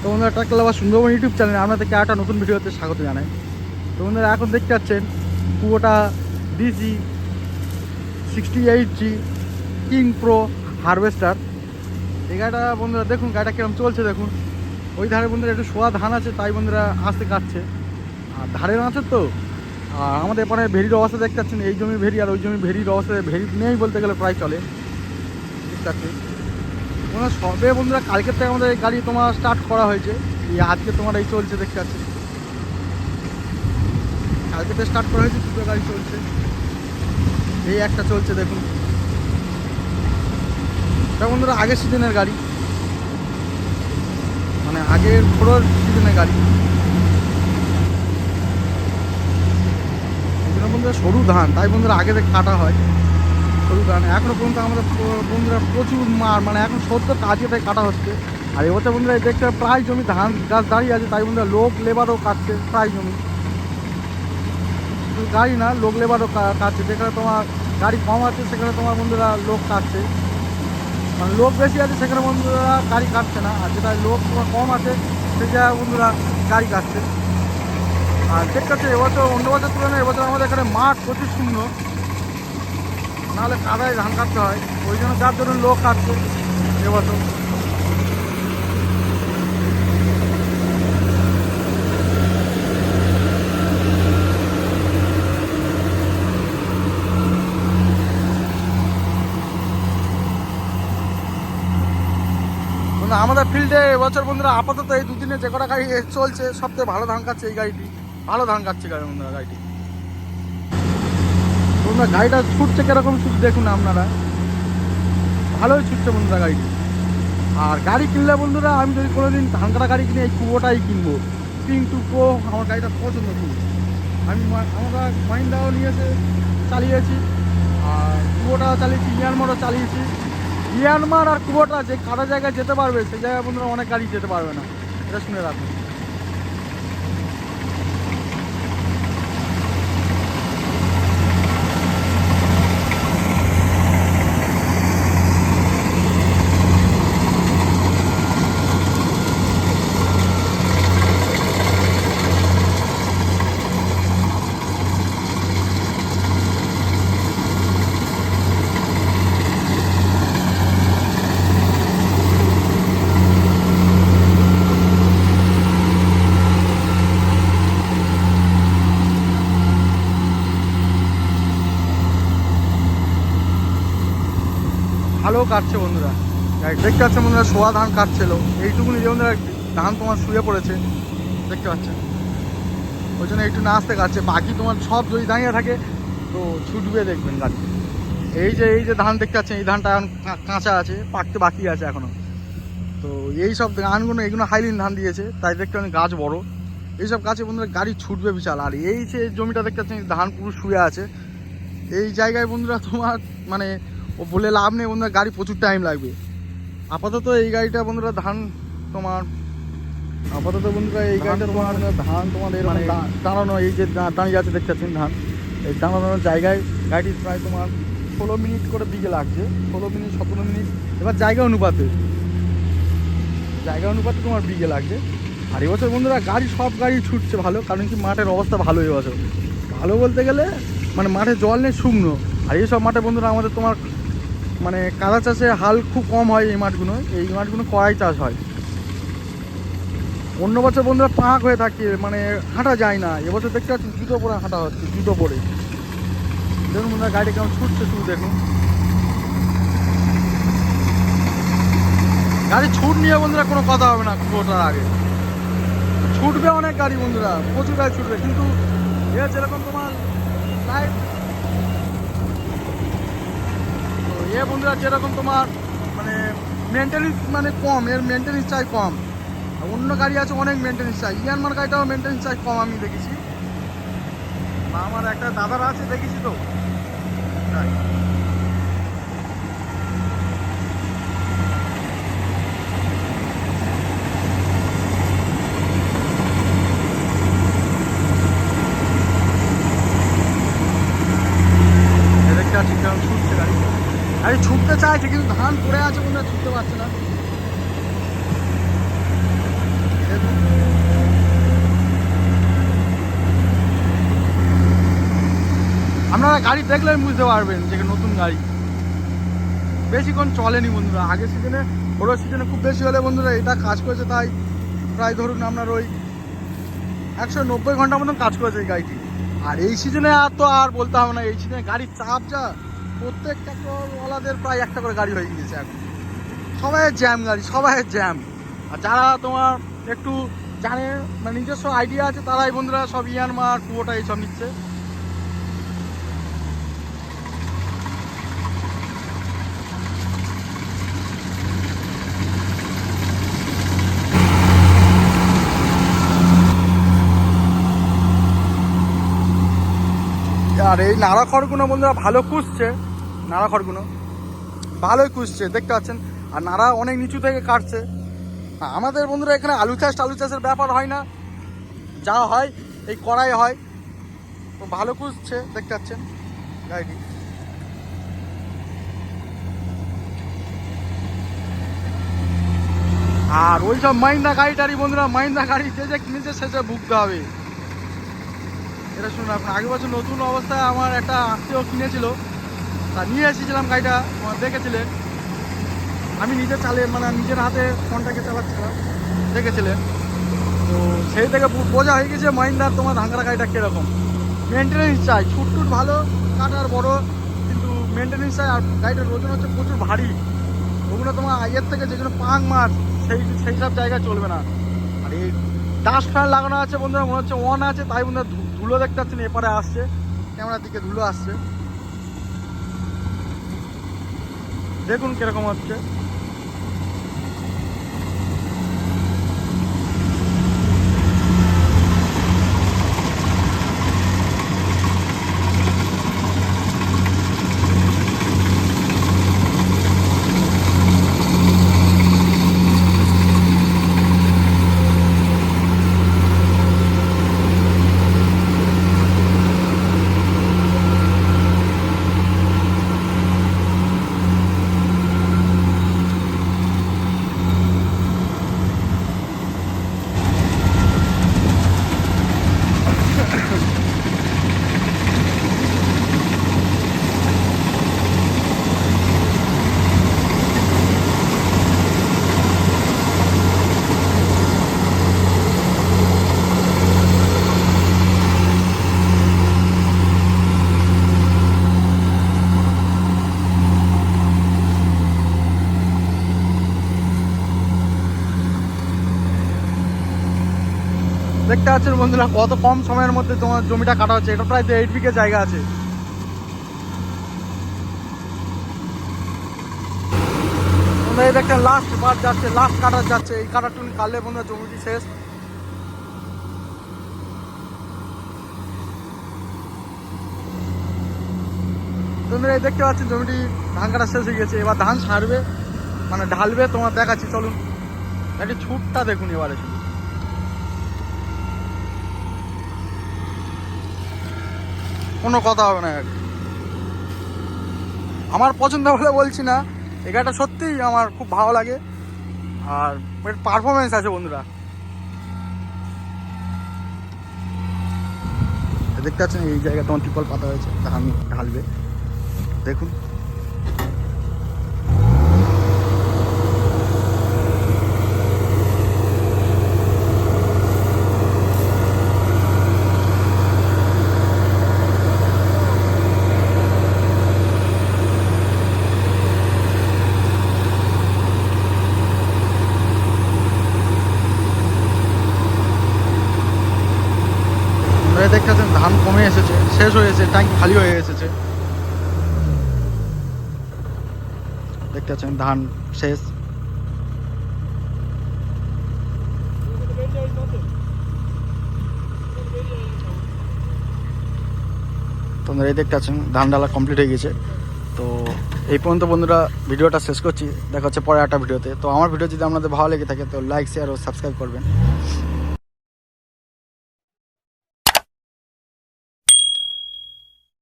তো বন্ধুরা ট্রাক্টর আবার সুন্দরবন ইউটিউব চ্যানেলে আপনাদেরকে একটা নতুন ভিডিওতে স্বাগত জানাই। তো বন্ধুরা এখন দেখতে পাচ্ছেন Kubota DC sixty eight G king pro harvester এই গাড়িটা বন্ধুরা দেখুন, গাড়িটা কিরম চলছে দেখুন। ওই ধারে বন্ধুরা একটু সোয়া ধান আছে, তাই বন্ধুরা আসতে কাটছে। আর ধারের আছে তো। আর আমাদের এখানে ভেরির অবস্থা দেখতে পাচ্ছেন, এই জমি ভেরি আর ওই জমি ভেরির অবস্থা ভেরি নেই বলতে গেলে প্রায় চলে। সবে বন্ধুরা কালকের থেকে আমাদের এই গাড়ি তোমার স্টার্ট করা হয়েছে। এই আজকে তোমার এই চলছে, দেখতে পাচ্ছি। কালকে থেকে স্টার্ট করা হয়েছে, দুটো গাড়ি চলছে। এই একটা চলছে, দেখুন। এটা বন্ধুরা আগের সিজনের গাড়ি। মানে আগের পুরো সিজনের গাড়ি। এই জন্য বন্ধুরা সরু ধান, তাই বন্ধুরা আগে থেকে কাটা হয়। সরু ধান এখনও পর্যন্ত আমাদের বন্ধুরা প্রচুর মার মানে এখন সত্তর আজকে থেকে কাটা হচ্ছে। আর এবছর বন্ধুরা দেখতে প্রায় জমি ধান গাছ দাঁড়িয়ে আছে, তাই বন্ধুরা লোক, লেবারও কাটছে, প্রায় জমি। গাড়ি না, লোক, লেবারও কাটছে। যেখানে তোমার গাড়ি কম আছে, সেখানে তোমার বন্ধুরা লোক কাটছে। মানে লোক বেশি আছে, সেখানে বন্ধুরা গাড়ি কাটছে না। আর যেটা লোক তোমার কম আছে সেই জায়গায় বন্ধুরা গাড়ি কাটছে। আর দেখতে এবছর অন্য বছর তুলনায়, এবছর আমাদের এখানে মাঠ প্রচুর শূন্য নাহলে কাদায় ধান কাটতে হয়। ওই জন্য যার জন্য লোক কাটছে এবছর আমাদের ফিল্ডে এবছর বন্ধুরা আপাতত এই দুদিনে যে কটা গাড়ি চলছে সবথেকে ভালো ধান কাটছে এই গাড়িটি। ভালো ধান কাটছে গাড়ি বন্ধুরা, গাড়িটি। বন্ধুরা গাড়িটা ছুটছে কীরকম ছুট দেখুন আপনারা। ভালোই ছুটছে বন্ধুরা গাড়িটি। আর গাড়ি কিনলে বন্ধুরা, আমি যদি কোনোদিন ধান কাটা গাড়ি কিনে, এই কুয়োটাই কিনবো। টু প্রো আমার গাড়িটা পছন্দ খুব। আমি আমরা মাইন্ডাও নিয়েছে, চালিয়েছি। আর কুয়োটাও চালিয়েছি, ইয়ানমারও চালিয়েছি। ইয়ানমার আর কুয়োটা যে কাটা জায়গায় যেতে পারবে, সেই জায়গায় বন্ধুরা অনেক গাড়ি যেতে পারবে না। এটা শুনে রাখুন। ভালো কাটছে বন্ধুরা। দেখতে পাচ্ছেন বন্ধুরা, সোয়া ধান কাটছিল। এইটুকুনি যে বন্ধুরা ধান তোমার শুয়ে পড়েছে। দেখতে পাচ্ছেন ওই জন্য একটু না আসতে কাটছে। বাকি তোমার সব যদি দাঁড়িয়ে থাকে, তো ছুটবে দেখবেন গাড়ি। এই যে এই যে ধান দেখতে পাচ্ছেন, এই ধানটা এখন কাঁচা আছে, পাকতে বাকি আছে এখনও। তো এই সব ধানগুলো, এগুলো হাইলিন ধান দিয়েছে, তাই দেখতে পাচ্ছেন গাছ বড়। এইসব গাছে বন্ধুরা গাড়ি ছুটবে বিশাল। আর এই যে জমিটা দেখতে পাচ্ছেন, ধান পুরো শুয়ে আছে। এই জায়গায় বন্ধুরা তোমার মানে ও বলে লাভ নেই বন্ধুরা গাড়ি প্রচুর টাইম লাগবে। আপাতত এই গাড়িটা বন্ধুরা ধান তোমার আপাতত বন্ধুরা এই গাড়িটা তোমার ধান তোমার এর মানে দাঁড়ানো এই যে দাঁড়িয়ে আছে দেখতে পাচ্ছেন ধান। এই দাঁড়ানোর জায়গায় গাড়ি প্রায় তোমার ষোলো মিনিট করে দিকে লাগছে। ষোলো মিনিট সতেরো মিনিট এবার জায়গা অনুপাতে। জায়গা অনুপাতে তোমার বিঘে লাগছে। আর এবছর বন্ধুরা গাড়ি সব গাড়ি ছুটছে ভালো কারণ কি মাঠের অবস্থা ভালো এবছর। ভালো বলতে গেলে মানে মাঠে জল নেই শুকনো। আর এইসব মাঠে বন্ধুরা আমাদের তোমার মানে কাদা চাষে হাল খুব কম হয় এই মাঠগুলো এই মাঠগুলো কড়াই চাষ হয়। অন্য বছর বন্ধুরা পাঁক হয়ে থাকে মানে হাঁটা যায় না। এবছর দেখতে পাচ্ছি জুতো পরে হাঁটা হচ্ছে, জুতো পরে। দেখুন বন্ধুরা, গাড়ি কেমন ছুটছে শুধু দেখুন। গাড়ি ছুট নিয়ে বন্ধুরা কোনো কথা হবে না, কুয়োটার আগে। ছুটবে অনেক গাড়ি বন্ধুরা, প্রচুর গাড়ি ছুটবে, কিন্তু যেরকম তোমার লাইফ তো এ বন্ধুরা, যেরকম তোমার মানে মেনটেন্স মানে কম, এর মেনটেন্স চাই কম। অন্য গাড়ি আছে, অনেক মেনটেন্স চাই। ইয়ানমার গাড়িটাও মেনটেন্স চাই কম, আমি দেখেছি। আমার একটা দাদার আছে, দেখেছি তো? তাই। এ দেখতে পাচ্ছি কেমন ছুটছে গাড়ি গাড়ি চাইছে কিন্তু ধান পড়ে আছে বলে ছুটতে পারছে না। আপনারা গাড়ি দেখলে বুঝতে পারবেন যে নতুন গাড়ি। বেশিক্ষণ চলেনি বন্ধুরা, আগের সিজনে ওরো সিজনে খুব বেশি হলে বন্ধুরা এটা কাজ করেছে, তাই প্রায় ধরুন আপনার ওই একশো নব্বই ঘণ্টা মতন কাজ করেছে এই গাড়িটি। আর এই সিজনে আর তো আর বলতে হবে না, এই সিজনে গাড়ির চাপ যা প্রত্যেকটা ওলাদের প্রায় একটা করে গাড়ি হয়ে গিয়েছে এখন। সবাই জ্যাম গাড়ি, সবাই জ্যাম। আর যারা তোমার একটু জানে মানে নিজস্ব আইডিয়া আছে, তারাই বন্ধুরা সব ইয়ান ইয়ানমার কুয়োটা এইসব নিচ্ছে। আর এই নাড়া খড়গুলো বন্ধুরা ভালো কুসছে নাড়া খড়গুলো। ভালোই কুসছে দেখতে পাচ্ছেন? আর নাড়া অনেক নিচু থেকে কাটছে। আমাদের বন্ধুরা এখানে আলু চাষ, আলু চাষের ব্যাপার হয় না। যা হয়, এই কড়াই হয়। তো ভালো কুসছে দেখতে পাচ্ছেন? গাড়িটি আর ওই সব মাইন্দা গাড়ি টাড়ি বন্ধুরা, মাইন্দা গাড়ি যে যে কিনেছে, সে যে ভুগতে হবে। এটা শুনুন আপনি আগের বছর নতুন অবস্থায় আমার একটা আত্মীয় কিনেছিল। তা নিয়ে এসেছিলাম গাড়িটা দেখেছিলেন আমি নিজে চালে মানে নিজের হাতে ফোনটাকে চালাচ্ছিলাম দেখেছিলেন তো সেই থেকে বোঝা হয়ে গেছে মাইন্দার তোমার ধাঙ্গারা গাড়িটা কীরকম। মেনটেনেন্স চাই, ছুট টুট ভালো কাটার বড়, কিন্তু মেনটেনেন্স চাই, আর গাড়িটার ওজন হচ্ছে প্রচুর ভারী। ওগুলো তোমার আগের থেকে যেগুলো পাং মাছ, সেই সেই সব জায়গায় চলবে না। আর এই ডাস্ট ফ্যান লাগানো আছে বন্ধুরা, মনে হচ্ছে অন আছে, তাই বন্ধুরা ধুলো দেখতে পাচ্ছেন, এপারে আসছে, ক্যামেরার দিকে ধুলো আসছে। দেখুন কীরকম হচ্ছে। দেখতে পাচ্ছেন বন্ধুরা, কত কম সময়ের মধ্যে তোমার জমিটা কাটা হচ্ছে। এটা প্রায় এইট বিঘে জায়গা আছে। তোমরা এই দেখতে লাস্ট বার যাচ্ছে লাস্ট কাটার যাচ্ছে। এই কাটারটুন কাটলে বন্ধুরা জমিটি শেষ। তোমরা এই দেখতে পাচ্ছেন, জমিটি ধান কাটা শেষ হয়ে গেছে। এবার ধান ছাড়বে মানে ঢালবে, তোমার দেখাচ্ছি, চলুন। একটি ছুটটা দেখুন এবারে। শুধু কোনো কথা হবে না। আমার পছন্দ বলে বলছি না, এই গাড়িটা সত্যিই আমার খুব ভালো লাগে। আর এর পারফরমেন্স আছে বন্ধুরা। দেখতে পাচ্ছেন এই জায়গায় তোমার টিপল পাতা হয়েছে, তা আমি ঢালবে। দেখুন। আপনারা দেখতে পাচ্ছেন ধান কমে এসেছে, শেষ হয়ে এসেছে ট্যাঙ্ক খালি হয়ে এসেছে। দেখতে পাচ্ছেন ধান শেষ। তোমরা এই দেখতে ধান ডালা কমপ্লিট হয়ে গেছে। তো এই পর্যন্ত বন্ধুরা, ভিডিওটা শেষ করছি। দেখা হচ্ছে পরে একটা ভিডিওতে। তো আমার ভিডিও যদি আপনাদের ভালো লেগে থাকে, তো লাইক শেয়ার ও সাবস্ক্রাইব করবেন।